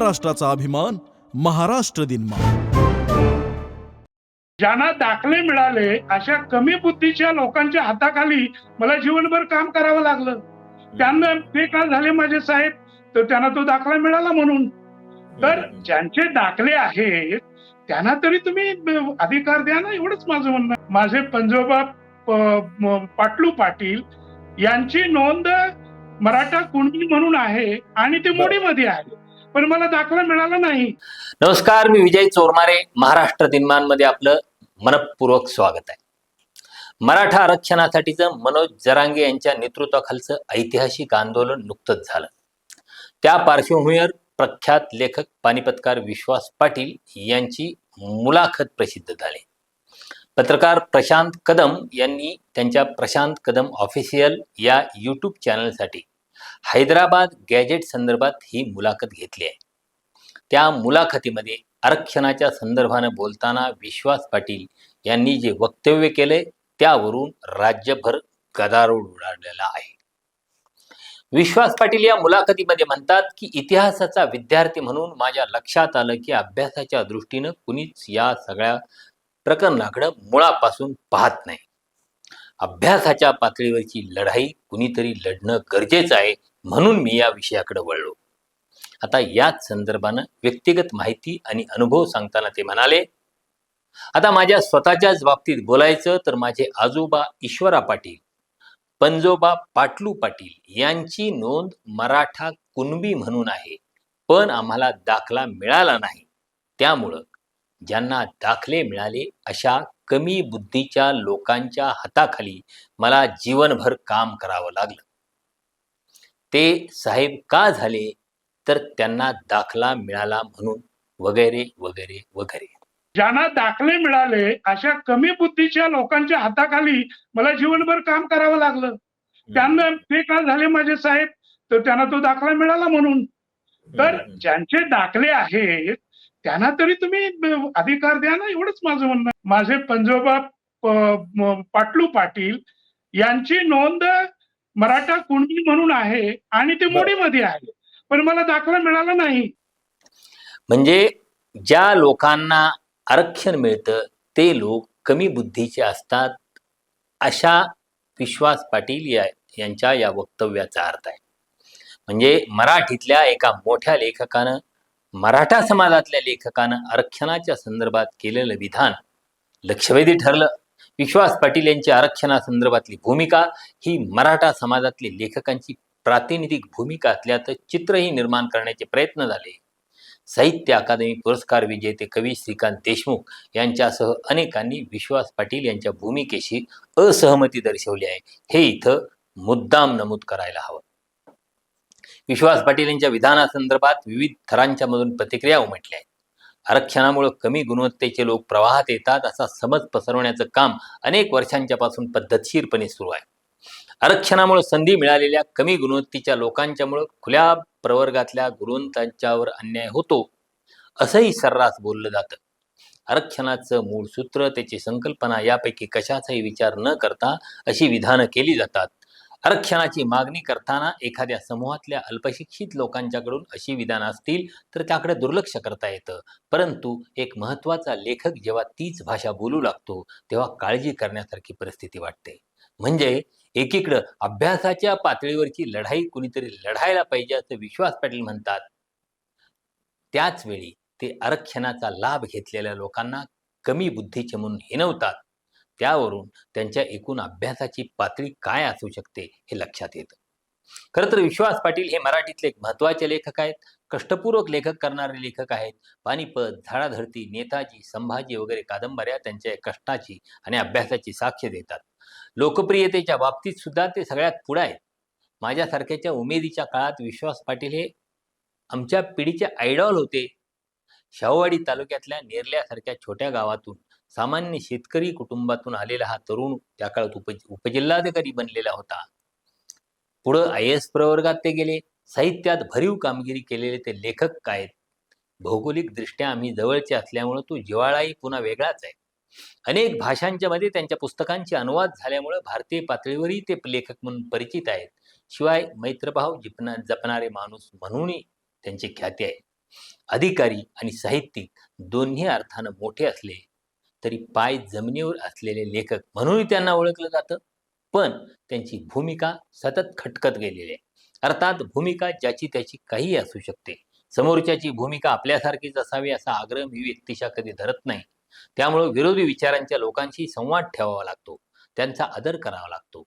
राष्ट्राचा अभिमान महाराष्ट्र दिन ज्यांना दाखले मिळाले अशा कमी बुद्धीच्या लोकांच्या हाताखाली मला जीवनभर काम करावं लागलं. त्यांना ते का झाले माझे साहेब तर त्यांना तो दाखला मिळाला म्हणून. तर ज्यांचे दाखले आहेत त्यांना तरी तुम्ही अधिकार द्या ना एवढंच माझं म्हणणं आहे. माझे पंजोबा पाटलू पाटील यांची नोंद मराठा कुणबी म्हणून आहे आणि ते मोडीमध्ये आहे. पण मला दाखला मिळाला नाही. नमस्कार मी विजय चोरमारे. महाराष्ट्र दिनमानमध्ये आपलं मनपूर्वक स्वागत आहे. मराठा आरक्षणासाठीचं मनोज जरांगे यांच्या नेतृत्वाखालचं ऐतिहासिक आंदोलन नुकतंच झालं. त्या पार्श्वभूमीवर प्रख्यात लेखक पानिपतकार विश्वास पाटील यांची मुलाखत प्रसिद्ध झाली. पत्रकार प्रशांत कदम यांनी त्यांच्या प्रशांत कदम ऑफिशियल या यूट्यूब चॅनलसाठी हैदराबाद गॅजेट संदर्भात ही मुलाखत घेतली आहे. त्या मुलाखतीमध्ये आरक्षणाच्या संदर्भानं बोलताना विश्वास पाटील यांनी जे वक्तव्य केले त्यावरून राज्यभर गदारोळ उडालेला आहे. विश्वास पाटील या मुलाखतीमध्ये म्हणतात की इतिहासाचा विद्यार्थी म्हणून माझ्या लक्षात आलं की अभ्यासाच्या दृष्टीनं कुणीच या सगळ्या प्रकरणाकडं मुळापासून पाहत नाही. अभ्यासाच्या पातळीवरची लढाई कुणीतरी लढणं गरजेचं आहे म्हणून मी या विषयाकडे वळलो. आता याच संदर्भानं व्यक्तिगत माहिती आणि अनुभव सांगताना ते म्हणाले आता माझ्या स्वतःच्याच बाबतीत बोलायचं तर माझे आजोबा ईश्वरा पाटील पंजोबा पाटलू पाटील यांची नोंद मराठा कुणबी म्हणून आहे पण आम्हाला दाखला मिळाला नाही. त्यामुळं ज्यांना दाखले मिळाले अशा कमी बुद्धीच्या लोकांच्या हाताखाली मला जीवनभर काम करावं लागलं. ते साहेब का झाले? तर त्यांना दाखला मिळाला म्हणून वगैरे वगैरे वगैरे. ज्यांना दाखले मिळाले अशा कमी बुद्धीच्या लोकांच्या हाताखाली मला जीवनभर काम करावं लागलं. त्यांना ते का झाले माझे साहेब? तर त्यांना तो दाखला मिळाला म्हणून. तर ज्यांचे दाखले आहेत त्यांना तरी तुम्ही अधिकार द्या ना एवढंच माझं म्हणणं. माझे पंजोबा पाटलू पाटील यांची नोंद मराठा कुणबी म्हणून आहे आणि ते मोडीमध्ये आहे. पण मला दाखला मिळाला नाही. म्हणजे ज्या लोकांना आरक्षण मिळतं ते लोक कमी बुद्धीचे असतात अशा विश्वास पाटील या यांच्या या वक्तव्याचा अर्थ आहे. म्हणजे मराठीतल्या एका मोठ्या लेखकानं मराठा समाजातल्या लेखकानं आरक्षणाच्या संदर्भात केलेलं विधान लक्षवेधी ठरलं. विश्वास पाटील यांची आरक्षणासंदर्भातली भूमिका ही मराठा समाजातली लेखकांची प्रातिनिधिक भूमिका असल्याचं चित्रही निर्माण करण्याचे प्रयत्न झाले. साहित्य अकादमी पुरस्कार विजेते कवी श्रीकांत देशमुख यांच्यासह अनेकांनी विश्वास पाटील यांच्या भूमिकेशी असहमती दर्शवली आहे. हे इथं मुद्दाम नमूद करायला हवं. विश्वास पाटील यांच्या विधानासंदर्भात विविध थरांच्या मधून प्रतिक्रिया उमटल्या आहेत. आरक्षणामुळे कमी गुणवत्तेचे लोक प्रवाहात येतात असा समज पसरवण्याचं काम अनेक वर्षांच्या पासून पद्धतशीरपणे सुरू आहे. आरक्षणामुळे संधी मिळालेल्या कमी गुणवत्तेच्या लोकांच्यामुळं खुल्या प्रवर्गातल्या गुणवंतांच्यावर अन्याय होतो असंही सर्रास बोललं जातं. आरक्षणाचं मूळ सूत्र त्याची संकल्पना यापैकी कशाचाही विचार न करता अशी विधानं केली जातात. आरक्षणाची मागणी करताना एखाद्या समूहातल्या अल्पशिक्षित लोकांच्याकडून अशी विधानं असतील तर त्याकडे दुर्लक्ष करता येतं. परंतु एक महत्त्वाचा लेखक जेव्हा तीच भाषा बोलू लागतो तेव्हा काळजी करण्यासारखी परिस्थिती वाटते. म्हणजे एकीकडं अभ्यासाच्या पातळीवरची लढाई कुणीतरी लढायला पाहिजे असं विश्वास पाटील म्हणतात. त्याच वेळी ते आरक्षणाचा लाभ घेतलेल्या लोकांना कमी बुद्धीचे म्हणून हिनवतात. त्यावरून त्यांच्या एकूण अभ्यासाची पातळी काय असू शकते हे लक्षात येतं. खरं तर विश्वास पाटील हे मराठीतले एक महत्त्वाचे लेखक आहेत. कष्टपूर्वक लेखक करणारे लेखक आहेत. पानिपत झाडाधरती नेताजी संभाजी वगैरे कादंबऱ्या त्यांच्या कष्टाची आणि अभ्यासाची साक्ष देतात. लोकप्रियतेच्या बाबतीत सुद्धा ते सगळ्यात पुढे आहेत. माझ्यासारख्याच्या उमेदीच्या काळात विश्वास पाटील हे आमच्या पिढीचे आयडॉल होते. शाहूवाडी तालुक्यातल्या नेरल्यासारख्या छोट्या गावातून सामान्य शेतकरी कुटुंबातून आलेला हा तरुण त्या काळात उप उपजिल्हाधिकारी बनलेला होता. पुढं आय एस प्रवर्गात ते गेले. साहित्यात भरीव कामगिरी केलेले ते लेखक काय भौगोलिक दृष्ट्या आम्ही जवळचे असल्यामुळं तो जिवाळाही पुन्हा वेगळाच आहे. अनेक भाषांच्या मध्ये त्यांच्या पुस्तकांचे अनुवाद झाल्यामुळे भारतीय पातळीवरही ते लेखक म्हणून परिचित आहेत. शिवाय मैत्रभाव जिपना जपणारे माणूस म्हणूनही त्यांची ख्याती आहे. अधिकारी आणि साहित्यिक दोन्ही अर्थानं मोठे असले तरी पाय जमिनीवर असलेले लेखक म्हणूनही त्यांना ओळखलं जातं. पण त्यांची भूमिका सतत खटकत गेलेली आहे. अर्थात भूमिका ज्याची त्याची काहीही असू शकते. समोरच्याची भूमिका आपल्यासारखीच असावी असा आग्रह मी व्यक्तिशा कधी धरत नाही. त्यामुळे विरोधी विचारांच्या लोकांशी संवाद ठेवावा लागतो. त्यांचा आदर करावा लागतो.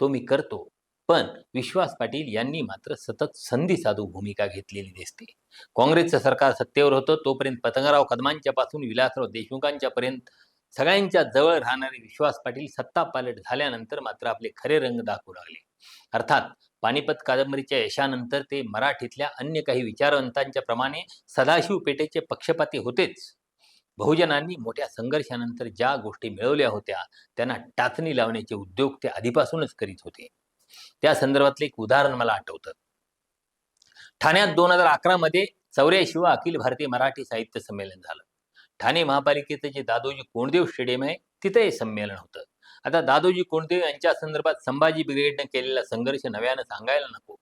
तो मी करतो. पण विश्वास पाटील यांनी मात्र सतत संधी साधू भूमिका घेतलेली दिसते. काँग्रेसचं सरकार सत्तेवर होतं तोपर्यंत पतंगराव कदमांच्या पासून विलासराव देशमुखांच्या पर्यंत सगळ्यांच्या जवळ राहणारे विश्वास पाटील सत्ता पालट झाल्यानंतर मात्र आपले खरे रंग दाखवू लागले. अर्थात पानिपत कादंबरीच्या यशानंतर ते मराठीतल्या अन्य काही विचारवंतांच्या प्रमाणे सदाशिव पेठेचे पक्षपाती होतेच. बहुजनांनी मोठ्या संघर्षानंतर ज्या गोष्टी मिळवल्या होत्या त्यांना टाचणी लावण्याचे उद्योग ते आधीपासूनच करीत होते. त्या संदर्भातलं एक उदाहरण मला आठवतं. ठाण्यात दोन हजार अकरा मध्ये चौऱ्याऐंशीवा अखिल भारतीय मराठी साहित्य संमेलन झालं. ठाणे महापालिकेचं जे दादोजी कोंडदेव स्टेडियम आहे तिथं हे संमेलन होतं. आता दादोजी कोंडदेव यांच्या संदर्भात संभाजी ब्रिगेडनं केलेला संघर्ष नव्यानं सांगायला नको.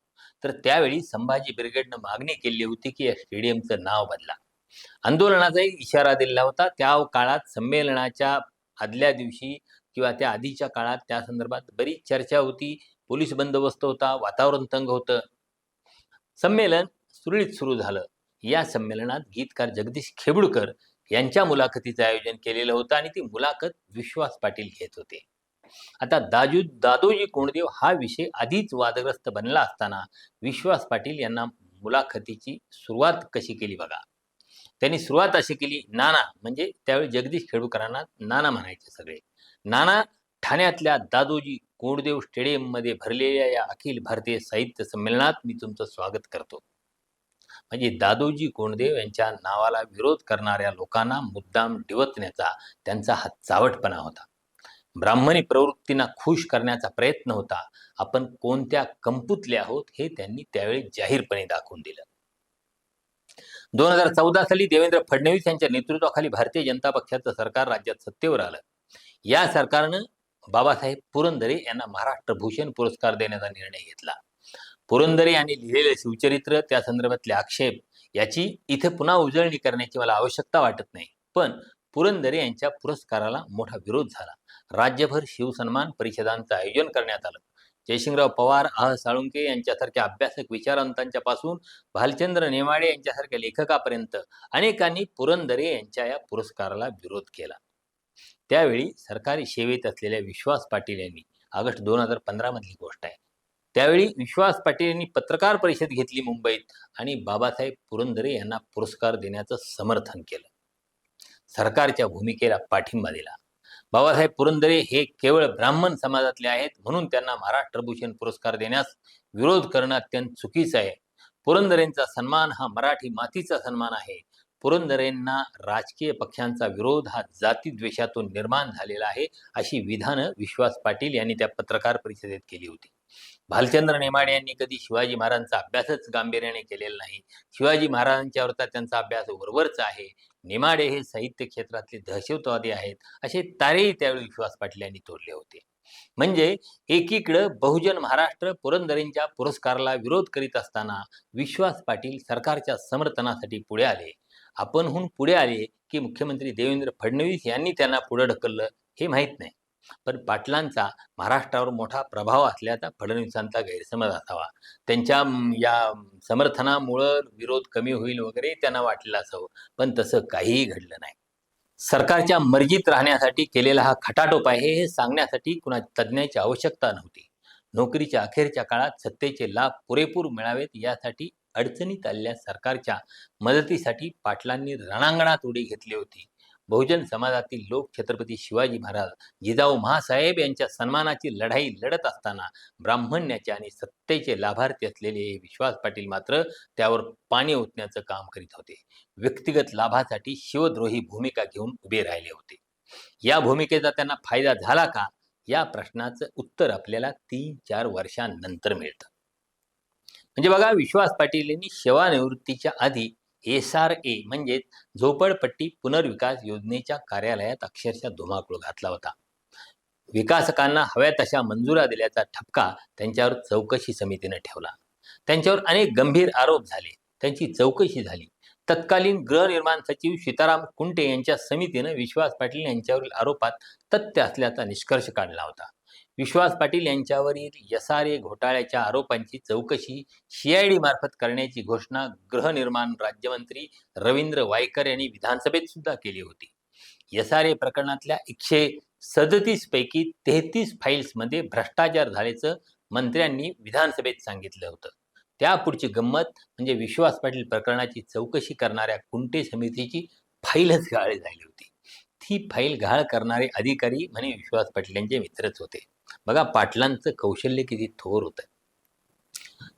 तर त्यावेळी संभाजी ब्रिगेडनं मागणी केली होती की या स्टेडियमचं नाव बदला. आंदोलनाचा एक इशारा दिला होता. त्या काळात संमेलनाच्या आदल्या दिवशी किंवा त्या आधीच्या काळात त्या संदर्भात बरीच चर्चा होती. पोलीस बंदोबस्त होता वातावरण तंग होतं. संमेलन सुरळीत सुरू झालं. या संमेलनात गीतकार जगदीश खेबुडकर यांच्या मुलाखतीचं आयोजन केलेलं होतं आणि ती मुलाखत विश्वास पाटील घेत होते. आता दाजू दादोजी कोंडदेव हा विषय आधीच वादग्रस्त बनला असताना विश्वास पाटील यांना मुलाखतीची सुरुवात कशी केली बघा. त्यांनी सुरुवात अशी केली नाना म्हणजे त्यावेळी जगदीश खेडूकरांना नाना म्हणायचे सगळे. नाना ठाण्यातल्या दादोजी कोंडदेव स्टेडियममध्ये भरलेल्या या अखिल भारतीय साहित्य संमेलनात मी तुमचं स्वागत करतो. म्हणजे दादोजी कोंडदेव यांच्या नावाला विरोध करणाऱ्या लोकांना मुद्दाम डिवचण्याचा त्यांचा हा चावटपणा होता. ब्राह्मणी प्रवृत्तींना खुश करण्याचा प्रयत्न होता. आपण कोणत्या कंपुतले आहोत हे त्यांनी त्यावेळी जाहीरपणे दाखवून दिलं. दोन हजार चौदा साली देवेंद्र फडणवीस यांच्या नेतृत्वाखाली भारतीय जनता पक्षाचं सरकार राज्यात सत्तेवर आलं. या सरकारनं बाबासाहेब पुरंदरे यांना महाराष्ट्र भूषण पुरस्कार देण्याचा निर्णय घेतला. पुरंदरे यांनी लिहिलेले शिवचरित्र त्या संदर्भातले आक्षेप याची इथे पुन्हा उजळणी करण्याची मला आवश्यकता वाटत नाही. पण पुरंदरे यांच्या पुरस्काराला मोठा विरोध झाला. राज्यभर शिवसन्मान परिषदांचं आयोजन करण्यात आलं. जयसिंगराव पवार आह साळुंके यांच्यासारख्या अभ्यासक विचारवंतांच्या पासून भालचंद्र नेमाडे यांच्यासारख्या लेखकापर्यंत अनेकांनी पुरंदरे यांच्या या पुरस्काराला विरोध केला. त्यावेळी सरकारी सेवेत असलेल्या विश्वास पाटील यांनी ऑगस्ट दोन हजार पंधरामधली गोष्ट आहे. त्यावेळी विश्वास पाटील यांनी पत्रकार परिषद घेतली मुंबईत आणि बाबासाहेब पुरंदरे यांना पुरस्कार देण्याचं समर्थन केलं. सरकारच्या भूमिकेला पाठिंबा दिला. बाबासाहेब पुरंदरे हे केवळ ब्राह्मण समाजातले आहेत म्हणून त्यांना महाराष्ट्र भूषण पुरस्कार देण्यास विरोध करणं अत्यंत चुकीचं आहे. पुरंदरेंचा सन्मान हा मराठी मातीचा सन्मान आहे. पुरंदरेंना राजकीय पक्षांचा विरोध हा जातीद्वेषातून निर्माण झालेला आहे अशी विधानं विश्वास पाटील यांनी त्या पत्रकार परिषदेत केली होती. भालचंद्र नेमाडे यांनी कधी शिवाजी महाराजांचा अभ्यासच गांभीर्याने केलेला नाही. शिवाजी महाराजांच्यावरचा त्यांचा अभ्यास वरवरचा आहे. नेमाडे हे साहित्य क्षेत्रातले दहशतवादी आहेत असे तारेही त्यावेळी विश्वास पाटील यांनी तोडले होते. म्हणजे एकीकडं बहुजन महाराष्ट्र पुरंदरेंच्या पुरस्काराला विरोध करीत असताना विश्वास पाटील सरकारच्या समर्थनासाठी पुढे आले आपणहून पुढे आले की मुख्यमंत्री देवेंद्र फडणवीस यांनी त्यांना पुढे ढकललं हे माहीत नाही. पण पाटलांचा महाराष्ट्रावर मोठा प्रभाव असल्याचा फडणवीसांचा गैरसमज असावा. त्यांच्या या समर्थनामुळं विरोध कमी होईल वगैरे त्यांना वाटलेलं असावं. पण तसं काहीही घडलं नाही. सरकारच्या मर्जीत राहण्यासाठी केलेला हा खटाटोप आहे हे सांगण्यासाठी कुणा तज्ज्ञाची आवश्यकता नव्हती. नोकरीच्या अखेरच्या काळात सत्तेचे लाभ पुरेपूर मिळावेत यासाठी अडचणीत आलेल्या सरकारच्या मदतीसाठी पाटलांनी रणांगणात उडी घेतली होती. बहुजन समाजातील लोक छत्रपती शिवाजी महाराज जिजाऊ महासाहेब यांच्या सन्मानाची लढाई लढत असताना ब्राह्मण्याचे आणि सत्तेचे लाभार्थी असलेले हे विश्वास पाटील मात्र त्यावर पाणी ओतण्याचं काम करीत होते. व्यक्तिगत लाभासाठी शिवद्रोही भूमिका घेऊन उभे राहिले होते. या भूमिकेचा त्यांना फायदा झाला का? या प्रश्नाचं उत्तर आपल्याला तीन चार वर्षांनंतर मिळतं. म्हणजे बघा विश्वास पाटील यांनी सेवानिवृत्तीच्या आधी एस आर ए म्हणजेच झोपडपट्टी पुनर्विकास योजनेच्या कार्यालयात अक्षरशः धुमाकूळ घातला होता. विकासकांना हव्या तशा मंजुरा दिल्याचा ठपका त्यांच्यावर चौकशी समितीने ठेवला. त्यांच्यावर अनेक गंभीर आरोप झाले. त्यांची चौकशी झाली. तत्कालीन गृहनिर्माण सचिव सीताराम कुंटे यांच्या समितीनं विश्वास पाटील यांच्यावरील आरोपात तथ्य असल्याचा निष्कर्ष काढला होता. विश्वास पाटील यांच्यावरील यसारे घोटाळ्याच्या आरोपांची चौकशी सीआयडी मार्फत करण्याची घोषणा गृहनिर्माण राज्यमंत्री रवींद्र वायकर यांनी विधानसभेत सुद्धा केली होती. यसारे प्रकरणातल्या एकशे सदतीस पैकी तेहतीस फाईल्समध्ये भ्रष्टाचार झाल्याचं मंत्र्यांनी विधानसभेत सांगितलं होतं. त्यापुढची गंमत म्हणजे विश्वास पाटील प्रकरणाची चौकशी करणाऱ्या कुंटे समितीची फाईलच गाळ झाली होती. ती फाईल घाळ करणारे अधिकारी म्हणे विश्वास पाटील यांचे मित्रच होते. बघा पाटलांचं कौशल्य किती थोर होतं.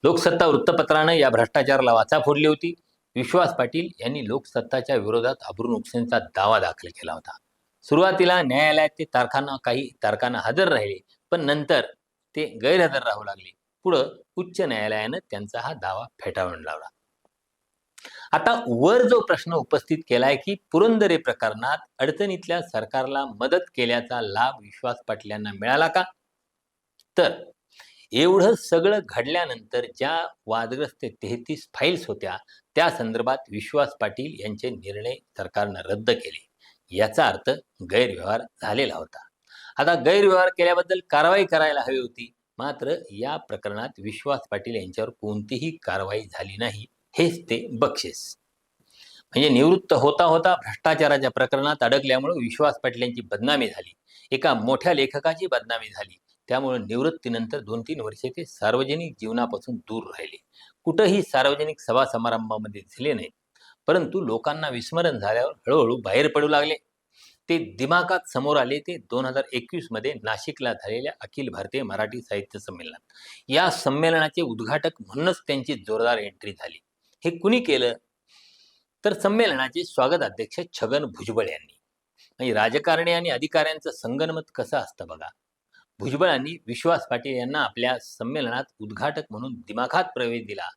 लोकसत्ता वृत्तपत्रानं या भ्रष्टाचाराला वाचा फोडली होती. विश्वास पाटील यांनी लोकसत्ताच्या विरोधात अब्रू नुकसानीचा दावा दाखल केला होता. सुरुवातीला न्यायालयात ते तारखांना काही तारखांना हजर राहिले पण नंतर ते गैरहजर राहू लागले. पुढं उच्च न्यायालयानं त्यांचा हा दावा फेटाळून लावला. आता वर जो प्रश्न उपस्थित केलाय की पुरंदरे प्रकरणात अडचणीतल्या सरकारला मदत केल्याचा लाभ विश्वास पाटील यांना मिळाला का? तर एवढं सगळं घडल्यानंतर ज्या वादग्रस्त तेहतीस फाईल्स होत्या त्या संदर्भात विश्वास पाटील यांचे निर्णय सरकारनं रद्द केले. याचा अर्थ गैरव्यवहार झालेला होता. आता गैरव्यवहार केल्याबद्दल कारवाई करायला हवी होती. मात्र या प्रकरणात विश्वास पाटील यांच्यावर कोणतीही कारवाई झाली नाही हेच ते बक्षीस. म्हणजे निवृत्त होता होता भ्रष्टाचाराच्या प्रकरणात अडकल्यामुळे विश्वास पाटील यांची बदनामी झाली. एका मोठ्या लेखकाची बदनामी झाली. त्यामुळे निवृत्तीनंतर दोन तीन वर्षे ते सार्वजनिक जीवनापासून दूर राहिले. कुठंही सार्वजनिक सभा समारंभामध्ये दिसले नाहीत परंतु लोकांना विस्मरण झाल्यावर हळूहळू बाहेर पडू लागले. ते दिमागात समोर आले ते दोन हजार एकवीसमध्ये नाशिकला झालेल्या अखिल भारतीय मराठी साहित्य संमेलनात. या संमेलनाचे उद्घाटक म्हणूनच त्यांची जोरदार एंट्री झाली. हे कुणी केलं? तर संमेलनाचे स्वागत अध्यक्ष छगन भुजबळ यांनी. म्हणजे राजकारणी आणि अधिकाऱ्यांचं संगनमत कसं असतं बघा. भुजबळांनी विश्वास पाटील यांना आपल्या संमेलनात उद्घाटक म्हणून दिमाखात प्रवेश दिला.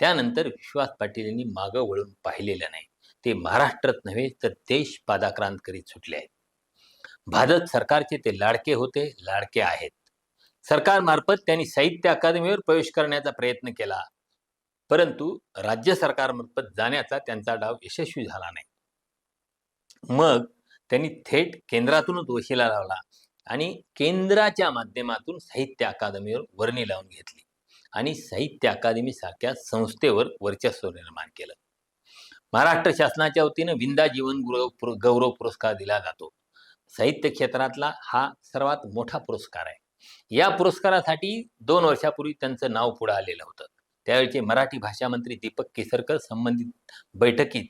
त्यानंतर विश्वास पाटील यांनी मागं वळून पाहिलेलं नाही. ते महाराष्ट्रात नव्हे तर देश पादाक्रांत करीत सुटले आहेत. भाजप सरकारचे ते लाडके होते लाडके आहेत. सरकारमार्फत त्यांनी साहित्य अकादमीवर प्रवेश करण्याचा प्रयत्न केला. परंतु राज्य सरकारमार्फत जाण्याचा त्यांचा डाव यशस्वी झाला नाही. मग त्यांनी थेट केंद्रातूनच वशिला लावला. आणि केंद्राच्या माध्यमातून साहित्य अकादमीवर वर्णी लावून घेतली. आणि साहित्य अकादमी सारख्या संस्थेवर वर्चस्व निर्माण केलं. महाराष्ट्र शासनाच्या वतीनं विंदा जीवन गौरव गौरव पुरस्कार दिला जातो. साहित्य क्षेत्रातला हा सर्वात मोठा पुरस्कार आहे. या पुरस्कारासाठी दोन वर्षापूर्वी त्यांचं नाव पुढे आलेलं होतं. त्यावेळचे मराठी भाषा मंत्री दीपक केसरकर संबंधित बैठकीत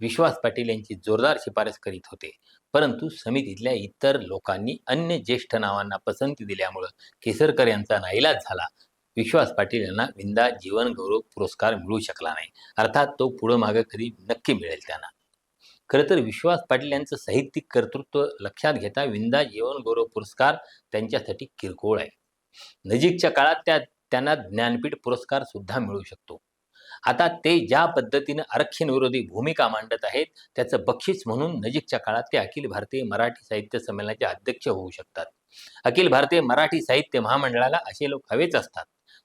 विश्वास पाटील यांची जोरदार शिफारस करीत होते. परंतु समितीतल्या इतर लोकांनी अन्य ज्येष्ठ नावांना पसंती दिल्यामुळं केसरकर यांचा नाईलाज झाला. विश्वास पाटील यांना विंदा जीवन गौरव पुरस्कार मिळू शकला नाही. अर्थात तो पुढं मागं कधी नक्की मिळेल त्यांना. खरं तर विश्वास पाटील यांचं साहित्यिक कर्तृत्व लक्षात घेता विंदा जीवन गौरव पुरस्कार त्यांच्यासाठी किरकोळ आहे. नजीकच्या काळात त्या त्यांना ज्ञानपीठ पुरस्कार सुद्धा मिळू शकतो. आता ते ज्या पद्धतीनं आरक्षणविरोधी भूमिका मांडत आहेत त्याचं बक्षीस म्हणून नजीकच्या काळात ते अखिल भारतीय मराठी साहित्य संमेलनाचे अध्यक्ष होऊ शकतात. अखिल भारतीय मराठी साहित्य महामंडळाला असे लोक हवेच असतात.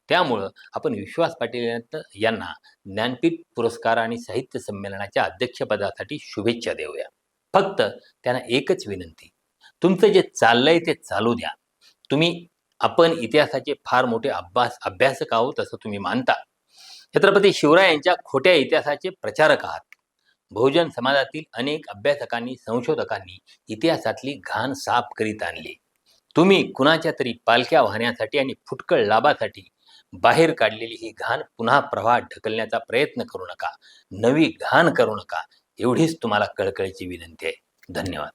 त्यामुळं आपण विश्वास पाटील यांना- यांना ज्ञानपीठ पुरस्कार आणि साहित्य संमेलनाच्या अध्यक्षपदासाठी शुभेच्छा देऊया. फक्त त्यांना एकच विनंती तुमचं जे चाललंय ते चालू द्या. तुम्ही आपण इतिहासाचे फार मोठे अभ्यास अभ्यासक आहोत असं तुम्ही मानता. छत्रपती शिवराय यांच्या खोट्या इतिहासाचे प्रचारक आहात. बहुजन समाजातील अनेक अभ्यासकांनी संशोधकांनी इतिहासातली घाण साफ करीत आणली. तुम्ही कुणाच्या तरी पालख्या वाहण्यासाठी आणि फुटकळ लाभासाठी बाहेर काढलेली ही घाण पुन्हा प्रवाहात ढकलण्याचा प्रयत्न करू नका. नवी घाण करू नका. एवढीच तुम्हाला कळकळीची विनंती आहे. धन्यवाद.